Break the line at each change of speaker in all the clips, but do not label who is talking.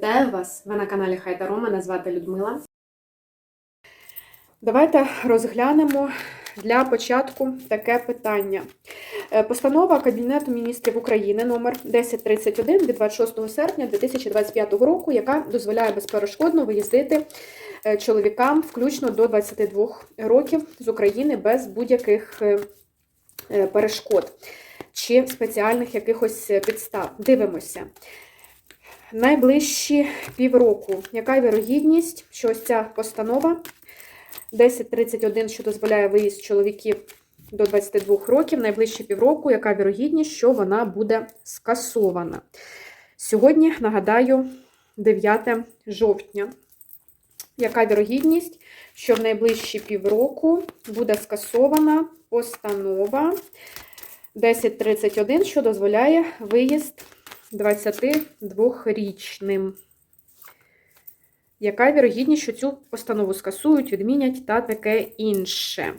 Вітаю вас! Ви на каналі Хайта Рома. Мене звати Людмила. Давайте розглянемо для початку таке питання. Е, Постанова Кабінету міністрів України номер 1031 від 26 серпня 2025 року, яка дозволяє безперешкодно виїздити е, чоловікам включно до 22 років з України без будь-яких е, перешкод чи спеціальних якихось підстав. Дивимося. Найближчі півроку. Яка вірогідність, що ось ця постанова 1031, що дозволяє виїзд чоловіків до 22 років, найближчі півроку, яка вірогідність, що вона буде скасована? Сьогодні, нагадаю, 9 жовтня. Яка вірогідність, що в найближчі півроку буде скасована постанова 1031, що дозволяє виїзд 22-річним. Яка вірогідність, що цю постанову скасують, відмінять та таке інше?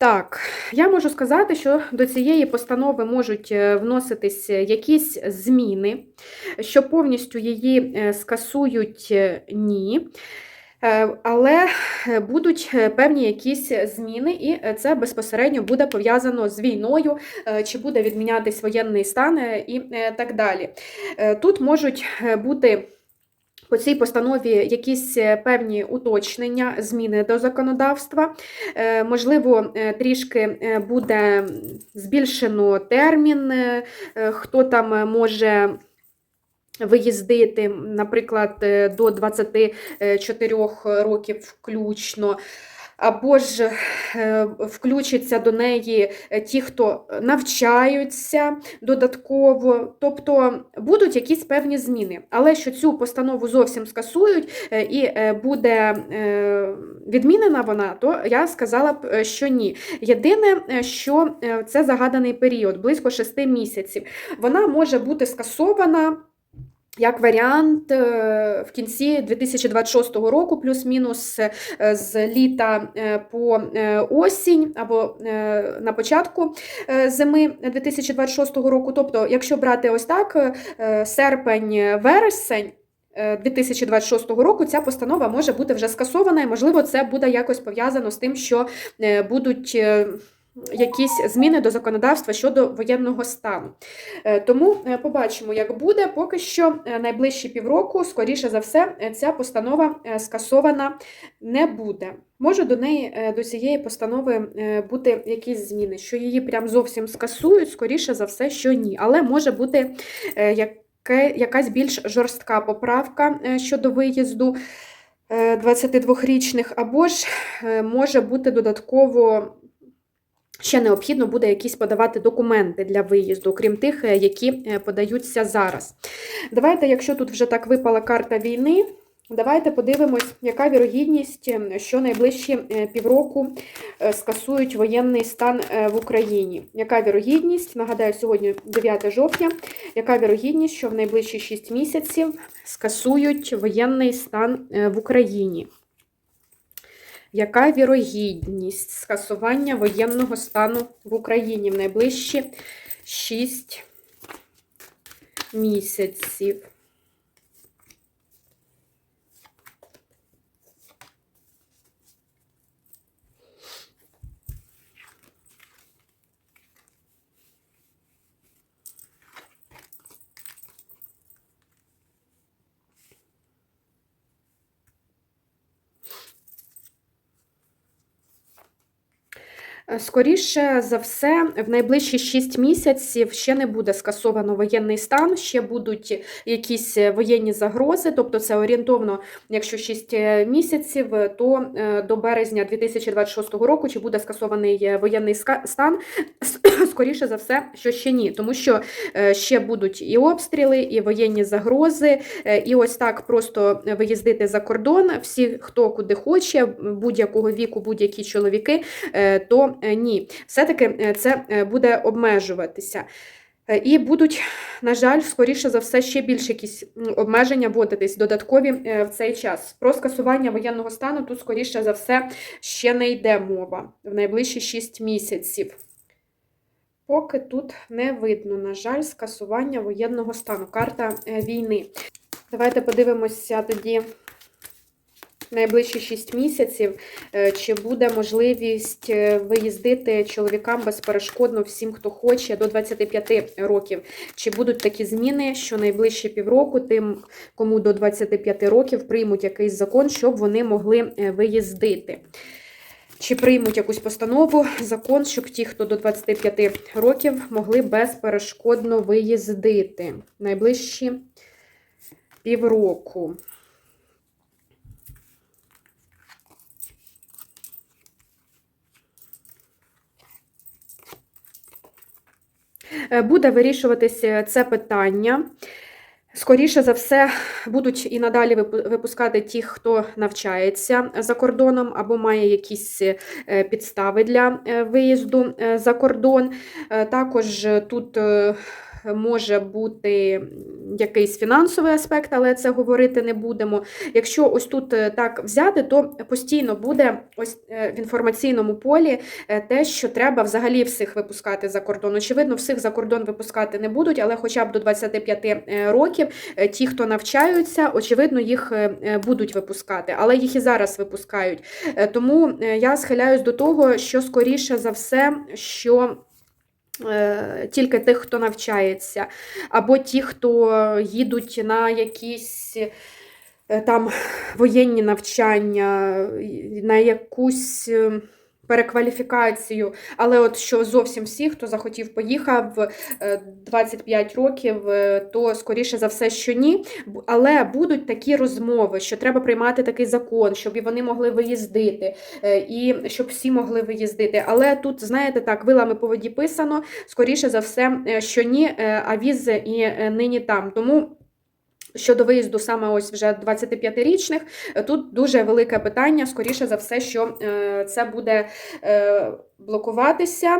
Так, я можу сказати, що до цієї постанови можуть е, вноситись якісь зміни, що повністю її е, скасують е, ні. Але будуть певні якісь зміни, і це безпосередньо буде пов'язано з війною, чи буде відмінятись воєнний стан і так далі. Тут можуть бути. По цій постанові якісь певні уточнення, зміни до законодавства. Можливо, трішки буде збільшено термін, хто там може виїздити, наприклад, до 24 років включно. Або ж включаться до неї ті, хто навчаються додатково, тобто будуть якісь певні зміни. Але що цю постанову зовсім скасують і буде відмінена вона, то я сказала б, що ні. Єдине, що це загаданий період, близько 6 місяців. Вона може бути скасована. Як варіант, в кінці 2026 року, плюс-мінус з літа по осінь або на початку зими 2026 року. Тобто, якщо брати ось так, серпень-вересень. 2026 року ця постанова може бути вже скасована, і, можливо, це буде якось пов'язано з тим, що будуть якісь зміни до законодавства щодо воєнного стану. Тому побачимо, як буде. Поки що найближчі півроку, скоріше за все, ця постанова скасована не буде. Може до неї, до цієї постанови бути якісь зміни, що її прям зовсім скасують, скоріше за все, що ні. Але може бути якась більш жорстка поправка щодо виїзду 22-річних, або ж може бути додатково. Ще необхідно буде якісь подавати документи для виїзду, крім тих, які подаються зараз. Давайте, якщо тут вже так випала карта війни, давайте подивимось, яка вірогідність, що найближчі півроку скасують воєнний стан в Україні. Яка вірогідність, нагадаю, сьогодні 9 жовтня, яка вірогідність, що в найближчі 6 місяців скасують воєнний стан в Україні? Яка вірогідність скасування воєнного стану в Україні в найближчі 6 місяців? Скоріше за все, в найближчі 6 місяців ще не буде скасовано воєнний стан, ще будуть якісь воєнні загрози, тобто це орієнтовно, якщо 6 місяців, то до березня 2026 року чи буде скасований воєнний стан, скоріше за все, що ще ні, тому що ще будуть і обстріли, і воєнні загрози, і ось так просто виїздити за кордон, всі, хто куди хоче, будь-якого віку, будь-які чоловіки, то ні, все-таки це буде обмежуватися. І будуть, на жаль, скоріше за все, ще більше якісь обмеження вводитись додаткові в цей час. Про скасування воєнного стану тут, скоріше за все, ще не йде мова в найближчі 6 місяців. Поки тут не видно, на жаль, скасування воєнного стану. Карта е, війни. Давайте подивимося тоді найближчі 6 місяців, е, чи буде можливість е, виїздити чоловікам безперешкодно всім, хто хоче, до 25 років. Чи будуть такі зміни, що найближче півроку тим, кому до 25 років приймуть якийсь закон, щоб вони могли виїздити. Чи приймуть якусь постанову, закон, щоб ті, хто до 25 років, могли безперешкодно виїздити найближчі півроку. Е, Буде вирішуватися це питання. Скоріше за все, будуть і надалі випу- випускати ті, хто навчається за кордоном або має якісь е, підстави для е, виїзду е, за кордон. Також тут може бути якийсь фінансовий аспект, але це говорити не будемо. Якщо ось тут е, так взяти, то постійно буде ось е, в інформаційному полі е, те, що треба взагалі всіх випускати за кордон. Очевидно, всіх за кордон випускати не будуть, але хоча б до 25 е, років ті, хто навчаються, очевидно, їх будуть випускати, але їх і зараз випускають. Тому я схиляюсь до того, що скоріше за все, що. Е, Тільки тих, хто навчається, або ті, хто їдуть на якісь е, там воєнні навчання, на якусь е, перекваліфікацію. Але от що зовсім всі, хто захотів, поїхав е, 25 років, е, то скоріше за все, що ні. Але будуть такі розмови, що треба приймати такий закон, щоб і вони могли виїздити, е, і щоб всі могли виїздити. Але тут, знаєте, так, вилами по воді писано, скоріше за все, е, що ні, е, а віз і е, нині там. Тому. Щодо виїзду саме ось вже 25-річних, е, тут дуже велике питання. Скоріше за все, що е, це буде е, блокуватися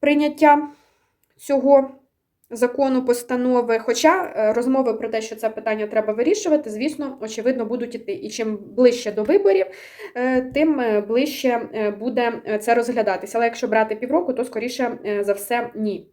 прийняття цього закону, постанови. Хоча е, розмови про те, що це питання треба вирішувати, звісно, очевидно, будуть іти. І чим ближче до виборів, тим ближче буде це розглядатися. Але якщо брати півроку, то скоріше за все ні.